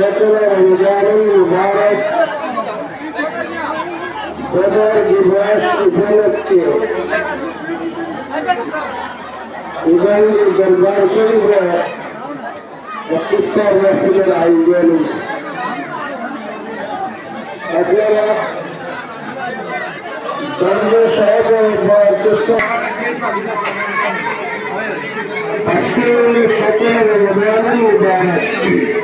شكر رمضان المبارك بدر দিবস উপলক্ষে এবং দরবার শরীফে ইফতার মাহফিলের আয়োজন হয়েছে। আপনারা ধর্ম সাহেব বয়োজ্যেষ্ঠ আজকে সকলের রমজান মুবারক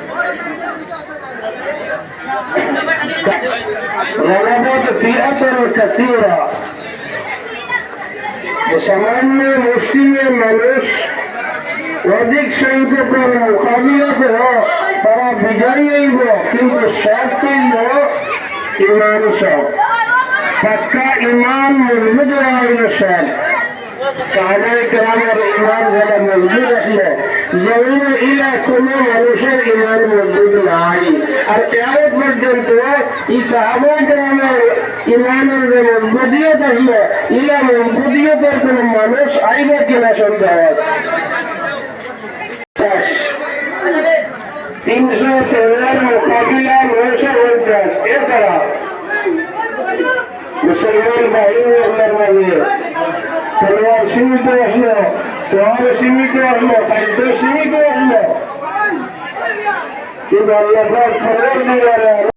কামিল غلبت فئة كثيرة সামান্য মুসলিমের মানুষ অধিক সংখ্যকের মোকাবিলা করে তারা বিজয়ী হইব কিন্তু সব হইল ইমান সব পাক্কা ইমান মজবুত হইল সব সাহাবাই কেরামের ইমান যারা মজবুত আসলো জমিনে ইলা কোনো মানুষের ইমান মজবুত নাই আর কেমন পর্যন্ত এই সাহাবাই কেরামের ইমানের যে মজবুতিয়ত আসলো ইলা মজবুতিয়তের কোনো মানুষ আইব কিনা সন্দেহ তিনশো তেরোর মোকাবিলা নয়শো পঞ্চাশ। এছাড়া মুসলমান বাহিনী আপনার মাঝে তলোয়ার সীমিত আসলো শহর সীমিত আসলো খাদ্য সীমিত আসলো কিন্তু আল্লাহ খবর